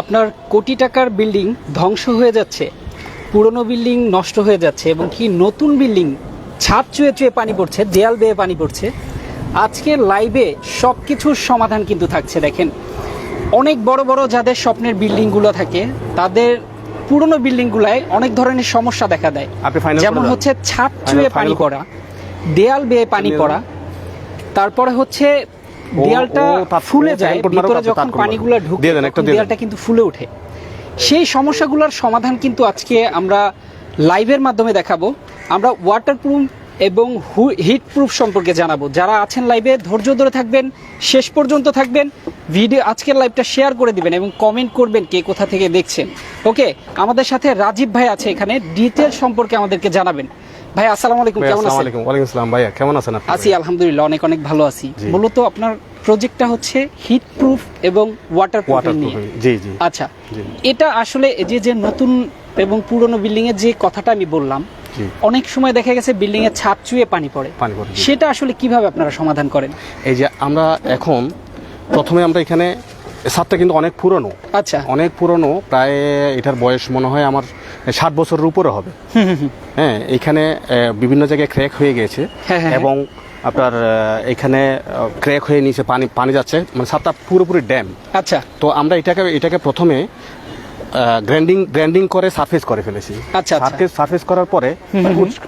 আপনার কোটি টাকার বিল্ডিং ধ্বংস হয়ে যাচ্ছে পুরনো বিল্ডিং নষ্ট হয়ে যাচ্ছে এবং কি নতুন বিল্ডিং ছাদ চুয়ে চুয়ে পানি পড়ছে দেয়াল বেয়ে পানি পড়ছে। আজকের লাইভে সব কিছুর সমাধান কিন্তু থাকছে দেখেন। অনেক বড় বড় যাদের স্বপ্নের বিল্ডিংগুলো থাকে তাদের পুরনো বিল্ডিংগুলায় অনেক ধরনের সমস্যা দেখা দেয়। যেমন হচ্ছে ছাদ চুয়ে পানি পড়া দেয়াল বেয়ে পানি পড়া। তারপরে হচ্ছে দেয়ালটা ফুলে যায় ভিতরে যখন পানিগুলো ঢুকে। দেয়ালটা কিন্তু ফুলে ওঠে। সেই সমস্যাগুলোর সমাধান কিন্তু আজকে আমরা লাইভের মাধ্যমে দেখাবো। আমরা ওয়াটারপ্রুফ এবং হিট প্রুফ সম্পর্কে জানাব। যারা আছেন লাইভে ধৈর্য ধরে থাকবেন শেষ পর্যন্ত থাকবেন ভিডিও আজকের লাইভটা শেয়ার করে দিবেন এবং কমেন্ট করবেন কে কোথা থেকে দেখছেন। ওকে আমাদের সাথে রাজীব ভাই আছে এখানে ডিটেল সম্পর্কে আমাদেরকে জানাবেন। ভাই আসসালামু আলাইকুম কেমন আছেন? আলাইকুম। ওয়ালাইকুম আসসালাম ভাইয়া কেমন আছেন আপনি? আছি আলহামদুলিল্লাহ অনেক অনেক ভালো আছি। মূলত আপনার প্রজেক্টটা হচ্ছে হিট প্রুফ এবং ওয়াটার ওয়াটার নিয়ে জি জি। আচ্ছা এটা আসলে এই যে যে নতুন এবং পুরনো বিল্ডিং এর যে কথাটা আমি বললাম অনেক সময় দেখা গেছে বিল্ডিং এর ছাদ চুয়ে পানি পড়ে। পানি পড়ে, সেটা আসলে কীভাবে আপনারা সমাধান করেন? এই যে আমরা এখন প্রথমে আমরা এখানে সাতটা কিন্তু অনেক পুরনো। আচ্ছা। অনেক পুরনো প্রায় এটার বয়স মনে হয় আমার ষাট বছরের উপরে হবে। হ্যাঁ এখানে বিভিন্ন জায়গায় ক্র্যাক হয়ে গেছে। হ্যাঁ, হ্যাঁ, এবং আপনার এখানে ক্র্যাক হয়ে নিচে পানি পানি যাচ্ছে। মানে সাতটা পুরোপুরি ড্যাম আচ্ছা। তো আমরা এটাকে এটাকে প্রথমে গ্র্যান্ডিং গ্র্যান্ডিং করে সারফেস করে ফেলেছি। আচ্ছা, আচ্ছা। সারফেস সারফেস করার পরে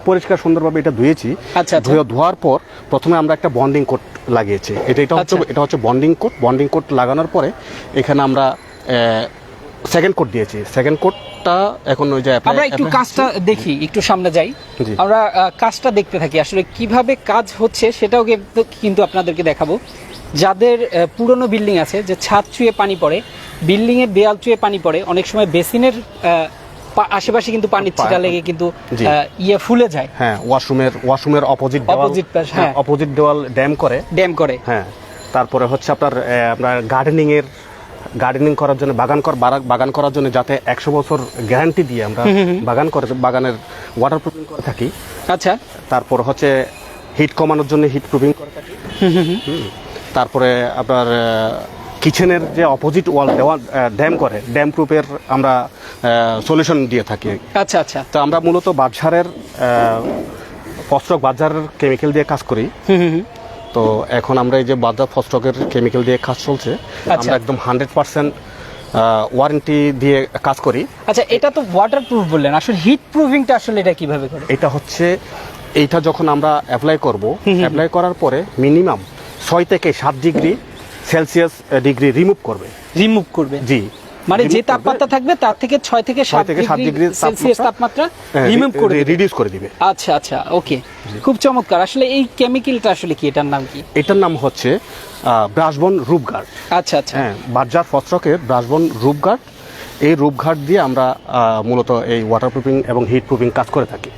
পরিষ্কার- সুন্দরভাবে এটা ধুয়েছি। আচ্ছা, আচ্ছা। ধুয়ে ধোয়ার পর প্রথমে আমরা একটা বন্ডিং লাগিয়েছি। এটা এটা হচ্ছে আচ্ছা। এটা হচ্ছে বন্ডিং কোট বন্ডিং কোট লাগানোর পরে এখানে আমরা সেকেন্ড কোট দিয়েছি। সেকেন্ড কোটটা এখন ওই যে আমরা একটু কাজটা দেখি একটু সামনে যাই। আমরা কাজটা দেখতে থাকি। আসলে কীভাবে কাজ হচ্ছে সেটাও কিন্তু- কিন্তু আপনাদেরকে দেখাবো। যাদের পুরনো বিল্ডিং আছে যে ছাদ চুয়ে পানি পড়ে বিল্ডিং এর দেয়াল চুয়ে পানি পড়ে অনেক সময় বেসিনের আশেপাশে কিন্তু পানির ছিটা লেগে কিন্তু। ইয়ে ফুলে যায়। হ্যাঁ ওয়াশরুমের ওয়াশরুমের অপোজিট পাশ, হ্যাঁ। অপোজিট দেওয়াল ড্যাম করে। ড্যাম করে। হ্যাঁ তারপরে হচ্ছে আপনার আপনার গার্ডেনিং এর গার্ডেনিং করার জন্য বাগান কর বাগান করার জন্য যাতে একশো বছর গ্যারান্টি দিয়ে আমরা বাগান করে বাগানের ওয়াটার প্রুফিং করে থাকি। আচ্ছা। তারপর হচ্ছে হিট কমানোর জন্য হিট প্রুফিং করে থাকি। তারপরে আপনার কিচেনের যে অপোজিট ওয়াল দেওয়া ড্যাম করে ড্যাম প্রুফের আমরা সলিউশন দিয়ে থাকি। আচ্ছা আচ্ছা। তো আমরা মূলত বাজারের ফস্টক বাজারের কেমিক্যাল দিয়ে কাজ করি। তো এখন আমরা এই যে বাজার ফস্টকের কেমিক্যাল দিয়ে কাজ চলছে আচ্ছা। আমরা একদম হান্ড্রেড পার্সেন্ট ওয়ারেন্টি দিয়ে কাজ করি। আচ্ছা এটা তো ওয়াটার প্রুফ বললেন। আসলে হিট প্রুফিংটা আসলে এটা কীভাবে করে? এটা হচ্ছে এইটা যখন আমরা অ্যাপ্লাই করব অ্যাপ্লাই করার পরে মিনিমাম ছয় থেকে সাত ডিগ্রি সেলসিয়াস ডিগ্রি রিমুভ করবে। রিমুভ করবে। জি। মানে যে তাপমাত্রা থাকবে তার থেকে ছয় থেকে সাত থেকে সাত ডিগ্রি সেলসিয়াস তাপমাত্রা হ্যাঁ, রিমুভ করে দিবে। রিডিউস করে দিবে। আচ্ছা আচ্ছা ওকে খুব চমৎকার। আসলে এই কেমিক্যালটা আসলে কি? এটার নাম কি? এটার নাম হচ্ছে ব্রাশবন রূপগার্ড আচ্ছা আচ্ছা। হ্যাঁ বাজার ফস্ট্রকের ব্রাশবন রূপঘাট। এই রূপঘাট দিয়ে আমরা মূলত এই ওয়াটার প্রুফিং এবং হিট প্রুফিং কাজ করে থাকি।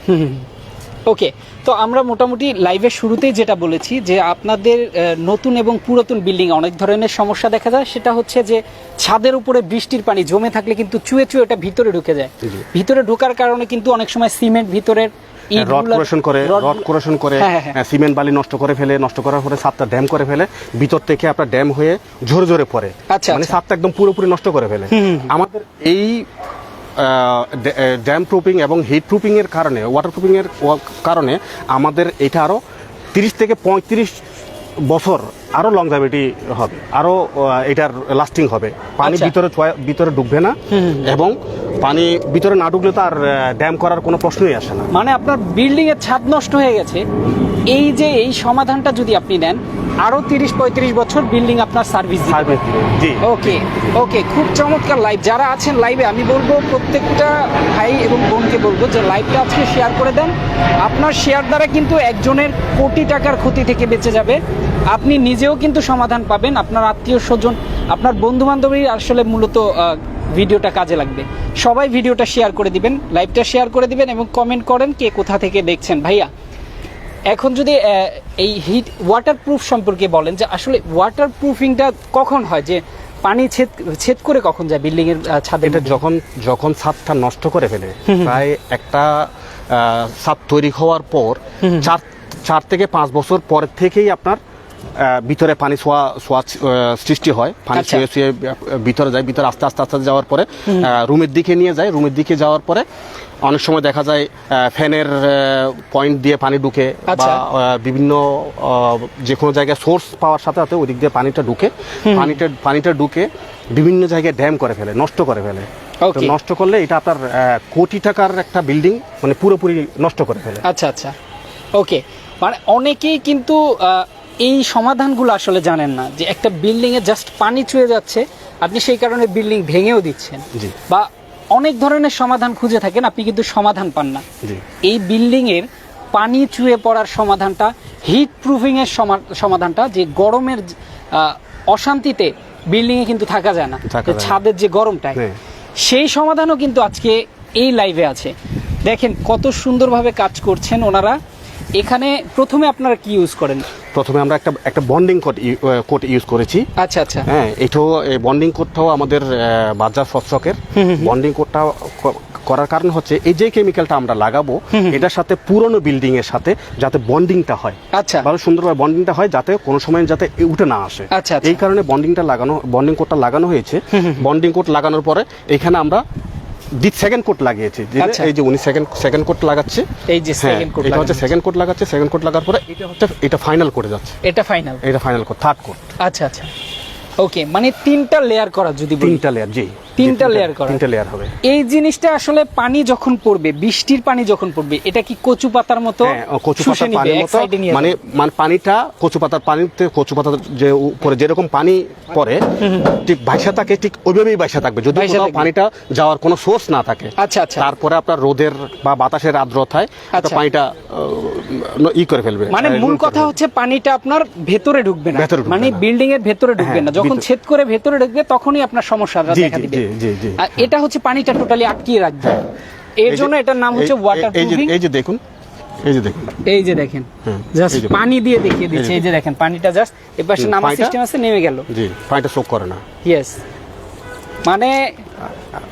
ওকে তো আমরা মোটামুটি লাইভের শুরুতেই যেটা বলেছি যে আপনাদের নতুন এবং পুরাতন বিল্ডিং অনেক ধরনের সমস্যা দেখা যায়। সেটা হচ্ছে যে ছাদের উপরে বৃষ্টির পানি জমে থাকলে কিন্তু চুয়ে চুয়ে ওটা ভিতরে ঢুকে যায়। ভিতরে ঢোকার কারণে কিন্তু অনেক সময় সিমেন্ট ভিতরের রড ইটগুলা- কোরেশন করে রড- রড কোরেশন করে হ্যাঁ, হ্যাঁ, হ্যাঁ। সিমেন্ট বালি নষ্ট করে ফেলে নষ্ট করার পরে ড্যাম করে ফেলে ভিতর থেকে আপনার ড্যাম হয়ে ঝরে ঝরে পড়ে। আচ্ছা, মানে আচ্ছা। একদম পুরোপুরি নষ্ট করে ফেলে। আমাদের এই ড্যাম প্রুফিং এবং হিট প্রুফিংয়ের কারণে, ওয়াটার প্রুফিংয়ের কারণে আমাদের এটা আরও তিরিশ থেকে পঁয়ত্রিশ বছর আরও লংজাভিটি হবে আরও আহ, এটার লাস্টিং হবে। পানি আচ্ছা। ভিতরে ভিতরে ঢুকবে না এবং পানি ভিতরে না ঢুকলে তো আর ড্যাম করার কোনো প্রশ্নই আসে না। মানে আপনার বিল্ডিং এর ছাদ নষ্ট হয়ে গেছে। এই যে এই সমাধানটা যদি আপনি নেন আরও তিরিশ পঁয়ত্রিশ বছর বিল্ডিং আপনার সার্ভিস সার্ভিস জি। ওকে ওকে খুব চমৎকার লাইভ যারা আছেন লাইভে আমি বলব প্রত্যেকটা ভাই এবং বোনকে বলব যে লাইভটা আজকে শেয়ার করে দেন। আপনার শেয়ার দ্বারা কিন্তু একজনের কোটি টাকার ক্ষতি থেকে বেঁচে যাবে। আপনি নিজেও কিন্তু সমাধান পাবেন। আপনার আত্মীয় স্বজন আপনার বন্ধু বান্ধবী আসলে মূলত ভিডিওটা কাজে লাগবে। সবাই ভিডিওটা শেয়ার করে দিবেন লাইভটা শেয়ার করে দিবেন এবং কমেন্ট করেন কে কোথা থেকে দেখছেন। ভাইয়া এখন যদি এই হিট ওয়াটার প্রুফ সম্পর্কে বলেন যে আসলে ওয়াটার প্রুফিংটা কখন হয়? যে পানি ছেদ ছেদ করে কখন যায় বিল্ডিং এর ছাদে এটা যখন যখন ছাদটা নষ্ট করে ফেলে প্রায় একটা ছাদ তৈরি হওয়ার পর চার চার থেকে পাঁচ বছর পর থেকেই আপনার ভিতরে পানি ছোঁয়া ছোঁয়া সৃষ্টি হয়। পানি আচ্ছা। শুয়ে শুয়ে ভিতরে যায় ভিতরে আস্তে আস্তে আস্তে যাওয়ার পরে রুমের দিকে নিয়ে যায়। রুমের দিকে যাওয়ার পরে অনেক সময় দেখা যায় ফ্যানের পয়েন্ট দিয়ে পানি ঢুকে বা আচ্ছা। বিভিন্ন যে কোনো জায়গায় সোর্স পাওয়ার সাথে সাথে ওই দিক দিয়ে পানিটা ঢুকে পানিটা পানিটা ঢুকে বিভিন্ন জায়গায় ড্যাম করে ফেলে নষ্ট করে ফেলে। নষ্ট করলে এটা আপনার কোটি টাকার একটা বিল্ডিং মানে পুরোপুরি নষ্ট করে ফেলে। আচ্ছা আচ্ছা। ওকে মানে অনেকেই কিন্তু এই সমাধানগুলো আসলে জানেন না যে একটা বিল্ডিং এ জাস্ট পানি চুয়ে যাচ্ছে আপনি সেই কারণে বিল্ডিং ভেঙেও দিচ্ছেন। বা অনেক ধরনের সমাধান খুঁজে থাকেন আপনি কিন্তু সমাধান পান না। এই বিল্ডিং এর পানি চুয়ে পড়ার সমাধানটা হিট প্রুফিং এর সমা- সমাধানটা যে গরমের অশান্তিতে বিল্ডিং এ কিন্তু থাকা যায় না। ছাদের যে গরমটা। সেই সমাধানও কিন্তু আজকে এই লাইভে আছে। দেখেন কত সুন্দরভাবে কাজ করছেন ওনারা। এখানে প্রথমে আপনারা কি ইউজ করেন? প্রথমে আমরা একটা একটা বন্ডিং কোড কোড ইউজ করেছি। আচ্ছা আচ্ছা। হ্যাঁ এটাও এই বন্ডিং কোডটাও আমাদের বাজার ফসকের বন্ডিং কোডটা ক- করার কারণ হচ্ছে এই যে কেমিক্যালটা আমরা লাগাবো এটার সাথে পুরনো বিল্ডিং এর সাথে যাতে বন্ডিংটা হয়। আচ্ছা। ভালো সুন্দরভাবে বন্ডিংটা হয় যাতে কোনো সময় যাতে উঠে না আসে। আচ্ছা, আচ্ছা। এই কারণে বন্ডিংটা লাগানো বন্ডিং কোডটা লাগানো হয়েছে। বন্ডিং কোড লাগানোর পরে এখানে আমরা দ্বিত সেকেন্ড কোট লাগিয়েছি। আচ্ছা। এই যে উনি সেকেন্ড সেকেন্ড কোট লাগাচ্ছে। এই যে সেকেন্ড কোট এটা হচ্ছে সেকেন্ড কোট লাগাচ্ছে। সেকেন্ড কোট লাগার পরে এটা হচ্ছে এটা ফাইনাল করে যাচ্ছে। এটা ফাইনাল এটা ফাইনাল কোট থার্ড কোড আচ্ছা আচ্ছা। ওকে মানে তিনটা লেয়ার করা যদি তিনটা লেয়ার জি। তিনটা layer করা। তিনটা লেয়ার হবে। এই জিনিসটা আসলে পানি যখন পড়বে বৃষ্টির পানি যখন পড়বে এটা কি কচু পাতার মতো? হ্যাঁ কচু পাতার পানির মতো। মানে মানে পানিটা কচু পাতার পানিতে কচু পাতার যে উপরে যেরকম পানি পড়ে ঠিক বাইসা থাকে ঠিক ওইভাবেই বাইসা থাকবে। যদি কোথাও পানিটা যাওয়ার কোনো সোর্স না থাকে আচ্ছা আচ্ছা। তারপরে আপনার রোদের বা বাতাসের আর্দ্রতায় আচ্ছা। পানিটা ই করে ফেলবে মানে মূল কথা হচ্ছে পানিটা আপনার ভেতরে ঢুকবে না। মানে বিল্ডিং এর ভেতরে ঢুকবে হ্যাঁ, না। যখন ছেদ করে ভেতরে ঢুকবে তখনই আপনার সমস্যাটা জি, দেখা দিবে। জি, জি, জি। আর এটা হচ্ছে পানিটা টোটালি আটকিয়ে রাখবে। এর জন্য এটার নাম হচ্ছে ওয়াটার প্রুফিং এই যে দেখুন এই যে দেখুন। এই যে দেখেন জাস্ট পানি দিয়ে দেখিয়ে দিচ্ছে। এই যে দেখেন পানিটা জাস্ট এপাশে পানিটা- সিস্টেম আছে নেমে গেল। জি পানিটা শোক করে না। ইয়েস মানে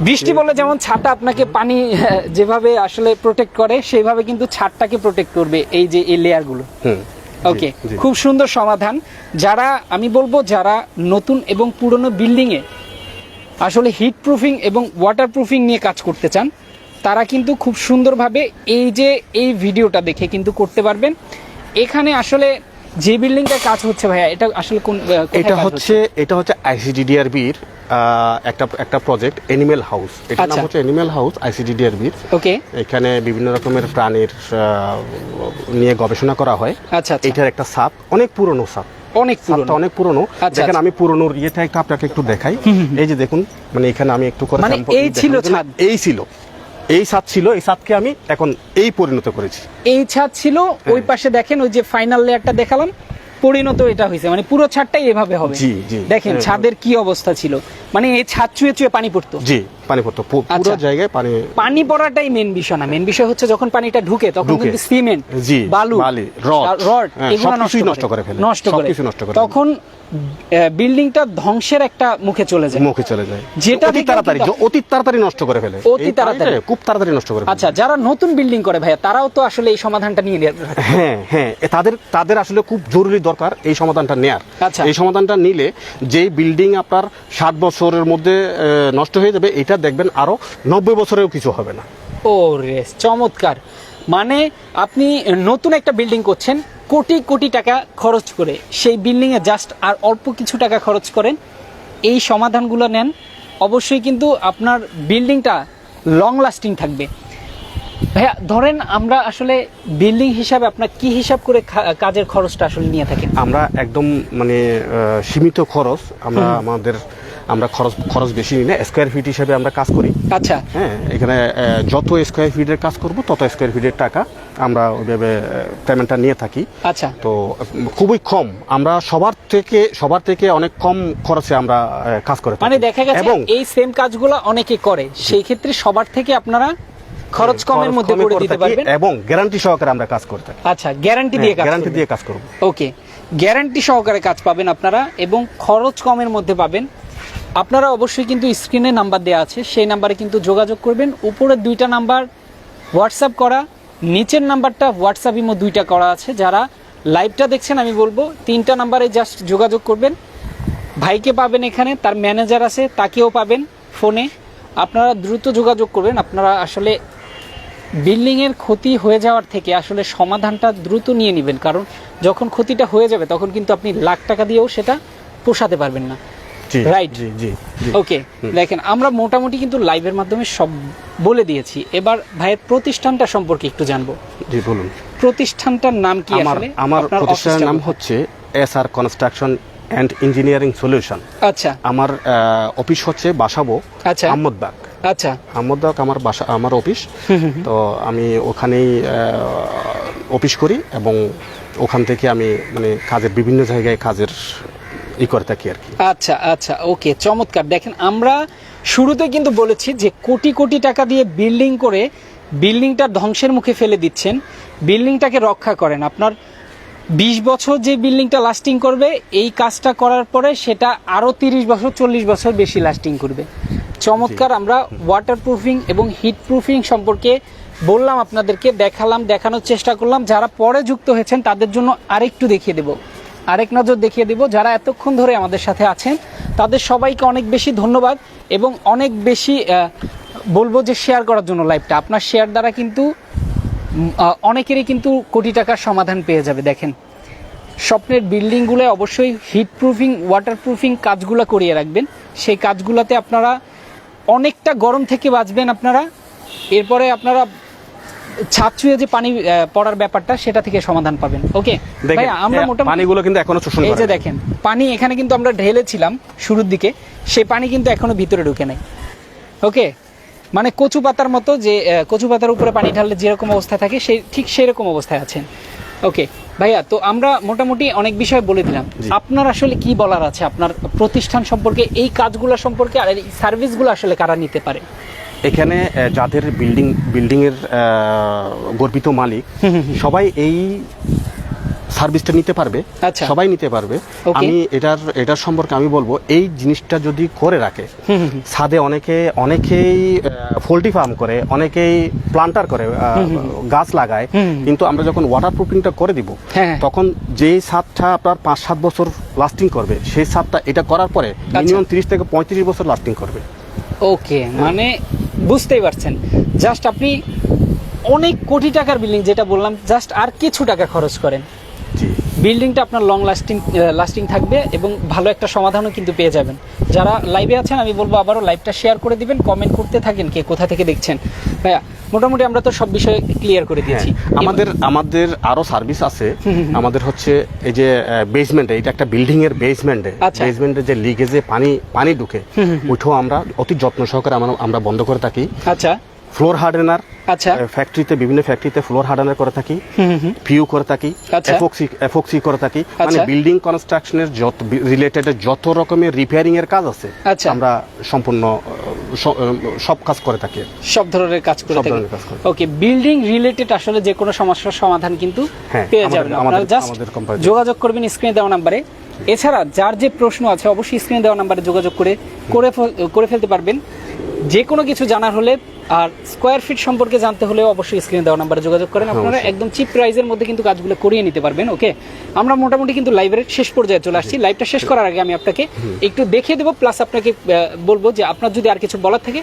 বৃষ্টি বলে যেমন ছাতা আপনাকে পানি যেভাবে আসলে প্রোটেক্ট করে সেইভাবে কিন্তু ছাদটাকে প্রোটেক্ট করবে এই যে এই লেয়ারগুলো ওকে খুব সুন্দর সমাধান। যারা আমি বলব যারা নতুন এবং পুরনো বিল্ডিংয়ে আসলে হিট প্রুফিং এবং ওয়াটার প্রুফিং নিয়ে কাজ করতে চান তারা কিন্তু খুব সুন্দরভাবে এই যে এই ভিডিওটা দেখে কিন্তু করতে পারবেন। এখানে আসলে যে বিল্ডিংটা কাজ হচ্ছে ভাইয়া এটা আসলে কোন এটা হচ্ছে এটা হচ্ছে আইসিডিডিআরবির একটা একটা প্রজেক্ট অ্যানিমেল হাউস এটার নাম আচ্ছা। হচ্ছে অ্যানিমেল হাউস আইসিডিডিআরবির ওকে। এখানে বিভিন্ন রকমের প্রাণীর নিয়ে গবেষণা করা হয়। আচ্ছা আচ্ছা। এটার একটা সাপ অনেক পুরনো সাপ। অনেক পুরনো। অনেক পুরনো। আচ্ছা, দেখেন। আমি পুরনোর ইয়েটা একটা আপনাকে একটু দেখাই। এই যে দেখুন মানে এখানে আমি একটু করে মানে এই ছিল ছাদ? এই ছিল। এই ছাদ ছিল এই ছাদকে আমি এখন এই পরিণত করেছি। এই ছাদ ছিল ওই হ্যাঁ। পাশে দেখেন ওই যে ফাইনাল লেয়ারটা দেখালাম। পরিণত এটা হয়েছে। মানে পুরো ছাদটাই এভাবে হবে। দেখেন হ্যাঁ। ছাদের কি অবস্থা ছিল। মানে এই ছাদ চুয়ে চুয়ে পানি পড়তো। জি। পানি পড়তো। পুরো আচ্ছা। জায়গায় পানি পানি পড়াটাই মেন বিষয় না। মেন বিষয় হচ্ছে যখন পানিটা ঢুকে তখন কিন্তু সিমেন্ট বালু রড, রড হ্যাঁ, এগুলো নষ্ট করে। ফেলে। নষ্ট করে। নষ্ট করে তখন বিল্ডিংটা ধ্বংসের একটা মুখে চলে যায়। মুখে চলে যায়। যেটা অতি তাড়াতাড়ি অতি তাড়াতাড়ি নষ্ট করে ফেলে। অতি তাড়াতাড়ি। খুব তাড়াতাড়ি নষ্ট করে আচ্ছা যারা নতুন বিল্ডিং করে ভাইয়া তারাও তো আসলে এই সমাধানটা নিয়ে হ্যাঁ হ্যাঁ তাদের তাদের আসলে খুব জরুরি দরকার এই সমাধানটা নেয়ার। আচ্ছা। এই সমাধানটা নিলে যেই বিল্ডিং আপনার ষাট বছরের মধ্যে নষ্ট হয়ে যাবে এটা দেখবেন আরও নব্বই বছরেও কিছু হবে না। ও রেস চমৎকার। মানে আপনি নতুন একটা বিল্ডিং করছেন কোটি কোটি টাকা খরচ করে। সেই বিল্ডিং এ জাস্ট আর অল্প কিছু টাকা খরচ করেন এই সমাধানগুলো নেন। অবশ্যই কিন্তু আপনার বিল্ডিংটা লং লাস্টিং থাকবে। ভাইয়া ধরেন আমরা আসলে বিল্ডিং হিসাবে আপনার কি হিসাব করে কাজের খরচটা আসলে নিয়ে থাকেন? আমরা একদম মানে সীমিত খরচ। আমরা আমাদের আমরা খরচ খরচ বেশি নিই না স্কোয়ার ফিট হিসেবে আমরা কাজ করি। আচ্ছা। হ্যাঁ এখানে যত স্কোয়ার ফিটের কাজ করব তত স্কোয়ার ফিটের টাকা আমরা ওইভাবে পেমেন্টটা নিয়ে থাকি। আচ্ছা। তো খুবই কম। আমরা সবার থেকে সবার থেকে অনেক কম খরচে আমরা কাজ করে মানে দেখা গেছে এবং এই সেম কাজগুলো অনেকে করে। সেই ক্ষেত্রে সবার থেকে আপনারা খরচ কমের মধ্যে করে দিতে পারবেন। এবং গ্যারান্টি সহকারে আমরা কাজ করতে আচ্ছা গ্যারান্টি দিয়ে কাজ গ্যারান্টি দিয়ে কাজ করব। ওকে গ্যারান্টি সহকারে কাজ পাবেন আপনারা এবং খরচ কমের মধ্যে পাবেন আপনারা অবশ্যই কিন্তু স্ক্রিনে নাম্বার দেওয়া আছে, সেই নাম্বারে কিন্তু যোগাযোগ করবেন। উপরের দুইটা নাম্বার হোয়াটসঅ্যাপ করা, নিচের নাম্বারটা হোয়াটসঅ্যাপ ইমো দুইটা করা আছে। যারা লাইভটা দেখছেন, আমি বলব, তিনটা নাম্বারে জাস্ট যোগাযোগ করবেন। ভাইকে পাবেন এখানে, তার ম্যানেজার আছে, তাকেও পাবেন ফোনে। আপনারা দ্রুত যোগাযোগ করবেন। আপনারা আসলে বিল্ডিংয়ের ক্ষতি হয়ে যাওয়ার থেকে আসলে সমাধানটা দ্রুত নিয়ে নেবেন। কারণ যখন ক্ষতিটা হয়ে যাবে, তখন কিন্তু আপনি লাখ টাকা দিয়েও সেটা পোষাতে পারবেন না। জি জি জি ওকে দেখেন আমরা মোটামুটি কিন্তু লাইভের মাধ্যমে সব বলে দিয়েছি। এবার ভাইয়ের প্রতিষ্ঠানটা সম্পর্কে একটু জানব। জি বলুন। প্রতিষ্ঠানটার নাম কি আমার আমার প্রতিষ্ঠানের নাম হচ্ছে S R construction and engineering solution আচ্ছা। আমার অফিস হচ্ছে বাসাবো আচ্ছা। আহমদবাগ আচ্ছা। আহমদবাগ আমার বাসা আমার অফিস তো আমি ওখানেই অফিস করি এবং ওখান থেকে আমি মানে কাজের বিভিন্ন জায়গায় কাজের ই করে থাকি আর কি। আচ্ছা আচ্ছা ওকে চমৎকার। দেখেন আমরা শুরুতে কিন্তু বলেছি যে কোটি কোটি টাকা দিয়ে বিল্ডিং করে বিল্ডিংটা ধ্বংসের মুখে ফেলে দিচ্ছেন। বিল্ডিংটাকে রক্ষা করেন। আপনার বিশ বছর যে বিল্ডিংটা লাস্টিং করবে এই কাজটা করার পরে সেটা আরও তিরিশ বছর চল্লিশ বছর বেশি লাস্টিং করবে। চমৎকার আমরা ওয়াটার প্রুফিং এবং হিট প্রুফিং সম্পর্কে বললাম আপনাদেরকে দেখালাম দেখানোর চেষ্টা করলাম। যারা পরে যুক্ত হয়েছেন তাদের জন্য আরেকটু দেখিয়ে দেব। আরেক নজর দেখিয়ে দেব যারা এতক্ষণ ধরে আমাদের সাথে আছেন, তাদের সবাইকে অনেক বেশি ধন্যবাদ এবং অনেক বেশি বলব যে শেয়ার করার জন্য লাইভটা আপনার শেয়ার দ্বারা কিন্তু অনেকেরই কিন্তু কোটি টাকার সমাধান পেয়ে যাবে, দেখেন। স্বপ্নের বিল্ডিংগুলো অবশ্যই হিট প্রুফিং ওয়াটার প্রুফিং কাজগুলো করিয়ে রাখবেন। সেই কাজগুলোতে আপনারা অনেকটা গরম থেকে বাঁচবেন আপনারা। এরপরে আপনারা ছাদ ছুঁয়ে যে পানি পড়ার ব্যাপারটা সেটা থেকে সমাধান পাবেন। ওকে দেখেন আমরা এ, মোটামুটি পানিগুলো কিন্তু এখনও শোষণ এই যে দেখেন পানি এখানে কিন্তু আমরা ঢেলেছিলাম শুরুর দিকে সেই পানি কিন্তু এখনও ভিতরে ঢুকে নাই। ওকে মানে কচু পাতার মতো যে কচু পাতার উপরে পানি ঢাললে যেরকম অবস্থা থাকে সেই ঠিক সেরকম অবস্থায় আছেন। ওকে ভাইয়া তো আমরা মোটামুটি অনেক বিষয় বলে দিলাম। আপনার আসলে কি বলার আছে? আপনার প্রতিষ্ঠান সম্পর্কে এই কাজগুলো সম্পর্কে আর এই সার্ভিসগুলো আসলে কারা নিতে পারে? এখানে যাদের বিল্ডিং বিল্ডিং এর গর্বিত মালিক সবাই এই সার্ভিসটা নিতে পারবে আচ্ছা। সবাই নিতে পারবে. আমি এটার এটার সম্পর্কে আমি বলব এই জিনিসটা যদি করে রাখে ছাদে অনেকে অনেকেই পোল্ট্রি ফার্ম করে অনেকেই প্লান্টার করে গাছ লাগায় কিন্তু আমরা যখন ওয়াটার প্রুফিংটা করে দিব হ্যাঁ। তখন যেই ছাদটা আপনার পাঁচ সাত বছর লাস্টিং করবে সেই ছাদটা এটা করার পরে আচ্ছা। মিনিমাম তিরিশ থেকে পঁয়ত্রিশ বছর লাস্টিং করবে ওকে মানে বুঝতেই পারছেন। জাস্ট আপনি অনেক কোটি টাকার বিল্ডিং, যেটা বললাম, জাস্ট আর কিছু টাকা খরচ করেন। বিল্ডিংটা আপনার লং লাস্টিং লাস্টিং থাকবে এবং ভালো একটা সমাধানও কিন্তু পেয়ে যাবেন। যারা লাইভে আছেন আমি বলব আবারও লাইভটা শেয়ার করে দিবেন কমেন্ট করতে থাকেন কে কোথা থেকে দেখছেন। ভাইয়া মোটামুটি আমরা তো সব বিষয়ে ক্লিয়ার করে দিয়েছি। হ্যাঁ, আমাদের আমাদের আরও সার্ভিস আছে। আমাদের হচ্ছে এই যে বেসমেন্টে এটা একটা বিল্ডিং এর বেসমেন্টে আচ্ছা। বেসমেন্টে যে লিগেজে পানি পানি ঢুকে ওইটাও আমরা অতি যত্ন সহকারে আমরা বন্ধ করে থাকি। আচ্ছা। ফ্লোর হার্ডেনার আচ্ছা। ফ্যাক্টরিতে বিভিন্ন ফ্যাক্টরিতে ফ্লোর হার্ডেনার করে থাকি পিউ করে থাকি আচ্ছা। এফক্সি এফক্সি করে থাকি। মানে আচ্ছা। বিল্ডিং কনস্ট্রাকশনের যত রিলেটেড যত রকমের রিপেয়ারিং এর কাজ আছে আচ্ছা। আমরা সম্পূর্ণ সব কাজ করে থাকি। সব ধরনের কাজ করে করে। ওকে বিল্ডিং রিলেটেড আসলে যে কোনো সমস্যার সমাধান কিন্তু হ্যাঁ, পেয়ে যাবেন। আপনারা জাস্ট যোগাযোগ করবেন স্ক্রিনে দেওয়া নাম্বারে এছাড়া যার যে প্রশ্ন আছে অবশ্যই স্ক্রিনে দেওয়া নাম্বারে যোগাযোগ করে করে ফেলতে পারবেন। যে কোনো কিছু জানার হলে আর স্কোয়ার ফিট সম্পর্কে জানতে হলেও অবশ্যই স্ক্রিনে দেওয়া নাম্বারে যোগাযোগ করেন। আপনারা একদম চিপ প্রাইজের মধ্যে কিন্তু কাজগুলো করিয়ে নিতে পারবেন ওকে আমরা মোটামুটি কিন্তু লাইভের শেষ পর্যায়ে চলে আসছি। লাইভটা শেষ করার আগে আমি আপনাকে একটু দেখিয়ে দেবো প্লাস আপনাকে বলব যে আপনার যদি আর কিছু বলার থাকে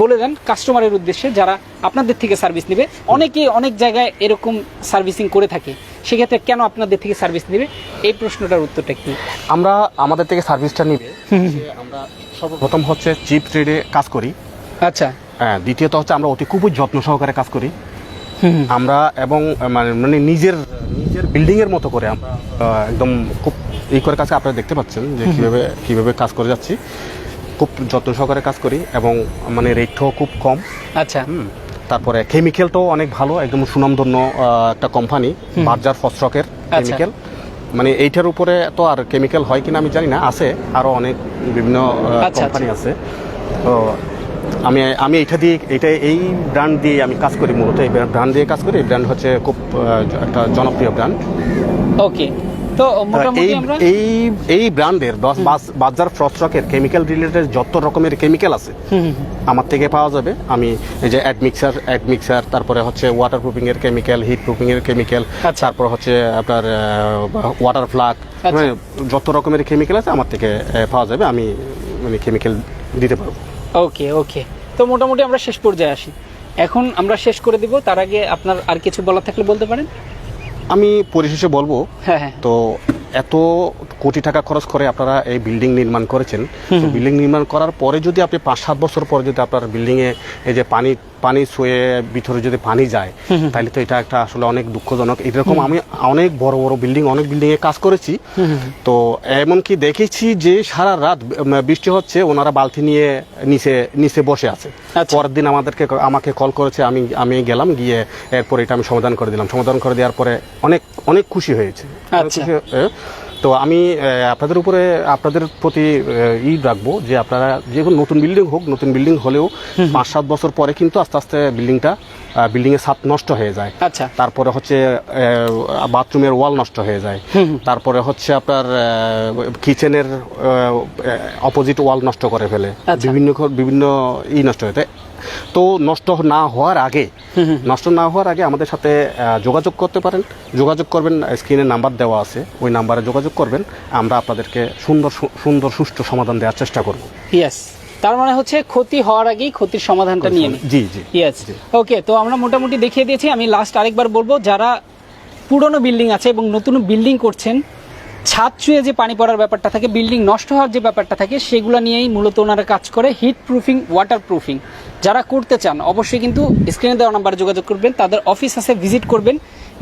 বলে দেন কাস্টমারের উদ্দেশ্যে যারা আপনাদের থেকে সার্ভিস নেবে। অনেকেই অনেক জায়গায় এরকম সার্ভিসিং করে থাকে। সেক্ষেত্রে কেন আপনাদের থেকে সার্ভিস নেবে? এই প্রশ্নটার উত্তরটা কি? আমরা আমাদের থেকে সার্ভিসটা নিবে। আমরা সর্বপ্রথম হচ্ছে চিপ ট্রেডে কাজ করি। আচ্ছা। হ্যাঁ দ্বিতীয়ত হচ্ছে আমরা অতি খুবই যত্ন সহকারে কাজ করি। আমরা এবং মানে মানে নিজের নিজের বিল্ডিং এর মতো করে আমরা একদম খুব এই করে কাজকে আপনারা দেখতে পাচ্ছেন যে কীভাবে কীভাবে কাজ করে যাচ্ছি। খুব যত্ন সহকারে কাজ করি এবং মানে রেটটাও খুব কম। আচ্ছা। তারপরে কেমিক্যালটাও অনেক ভালো একদম সুনামধন্য একটা কোম্পানি বার্জার ফস্ট্রকের আচ্ছা। কেমিক্যাল মানে এইটার উপরে তো আর কেমিক্যাল হয় কিনা আমি জানি না আছে আরও অনেক বিভিন্ন আচ্ছা, কোম্পানি আছে। তো আমি আমি এইটা দিয়ে এটা এই ব্র্যান্ড দিয়ে আমি কাজ করি মূলত এই ব্র্যান্ড দিয়ে কাজ করি এই ব্র্যান্ড হচ্ছে খুব একটা জনপ্রিয় ব্র্যান্ড ওকে তো মোটামুটি এই আমরা এই এই ব্র্যান্ডের বাজার ফ্রস্ট্রকের কেমিক্যাল রিলেটেড যত রকমের কেমিক্যাল আছে আমার থেকে পাওয়া যাবে। আমি এই যে অ্যাডমিক্সার অ্যাডমিক্সার তারপরে হচ্ছে ওয়াটার প্রুফিং এর কেমিক্যাল হিট প্রুফিং এর কেমিক্যাল আচ্ছা। তারপর হচ্ছে আপনার ওয়াটার ফ্লাক আচ্ছা। যত রকমের কেমিক্যাল আছে আমার থেকে পাওয়া যাবে। আমি মানে কেমিক্যাল দিতে পারব। ওকে ওকে তো মোটামুটি আমরা শেষ পর্যায়ে আসি। এখন আমরা শেষ করে দিব। তার আগে আপনার আর কিছু বলার থাকলে বলতে পারেন? আমি পরিশেষে বলব হ্যাঁ হ্যাঁ। তো এত কোটি টাকা খরচ করে আপনারা এই বিল্ডিং নির্মাণ করেছেন বিল্ডিং নির্মাণ করার পরে যদি আপনি পাঁচ সাত বছর পরে যদি আপনার বিল্ডিং এ এই যে পানি পানি শুয়ে ভিতরে যদি পানি যায় তাহলে তো এটা একটা আসলে অনেক দুঃখজনক। এরকম আমি অনেক বড় বড় বিল্ডিং অনেক বিল্ডিং এ কাজ করেছি। তো এমনকি দেখেছি যে সারা রাত বৃষ্টি হচ্ছে ওনারা বালতি নিয়ে নিচে নিচে বসে আছে। আচ্ছা। পরের দিন আমাদেরকে আমাকে কল করেছে আমি আমি গেলাম গিয়ে এরপর এটা আমি সমাধান করে দিলাম। সমাধান করে দেওয়ার পরে অনেক অনেক খুশি হয়েছে। আচ্ছা। তো আমি আপনাদের উপরে আপনাদের প্রতি ই রাখব যে আপনারা যে কোনো নতুন বিল্ডিং হোক নতুন বিল্ডিং হলেও পাঁচ সাত বছর পরে কিন্তু আস্তে আস্তে বিল্ডিংটা বিল্ডিং এর ছাদ নষ্ট হয়ে যায়। আচ্ছা। তারপরে হচ্ছে বাথরুমের ওয়াল নষ্ট হয়ে যায়। তারপরে হচ্ছে আপনার কিচেনের অপোজিট ওয়াল নষ্ট করে ফেলে। আচ্ছা। বিভিন্ন বিভিন্ন ই নষ্ট হয়ে যায়। তো নষ্ট না হওয়ার আগে নষ্ট না হওয়ার আগে আমাদের সাথে যোগাযোগ করতে পারেন। যোগাযোগ করবেন স্ক্রিনে নাম্বার দেওয়া আছে। ওই নাম্বারে যোগাযোগ করবেন। আমরা আপনাদেরকে সুন্দর সুন্দর সুষ্ঠু সমাধান দেওয়ার চেষ্টা করব। ইয়েস তার মানে হচ্ছে ক্ষতি হওয়ার আগেই ক্ষতির সমাধানটা নিয়ে জি জি। ইয়েস ওকে তো আমরা মোটামুটি দেখিয়ে দিয়েছি। আমি লাস্ট আরেকবার বলব যারা পুরনো বিল্ডিং আছে এবং নতুন বিল্ডিং করছেন ছাদ চুয়ে যে পানি পড়ার ব্যাপারটা থাকে বিল্ডিং নষ্ট হওয়ার যে ব্যাপারটা থাকে সেগুলো নিয়েই মূলত ওনারা কাজ করে। হিট প্রুফিং ওয়াটার প্রুফিং যারা করতে চান অবশ্যই কিন্তু স্ক্রিনে দেওয়া নাম্বারে যোগাযোগ করবেন। তাদের অফিস আছে ভিজিট করবেন।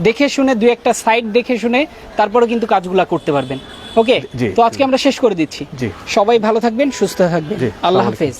দেখে শুনে দু একটা সাইট দেখে শুনে তারপরে কিন্তু কাজগুলো করতে পারবেন। ওকে তো আজকে আমরা শেষ করে দিচ্ছি। সবাই ভালো থাকবেন সুস্থ থাকবেন। আল্লাহ হাফেজ।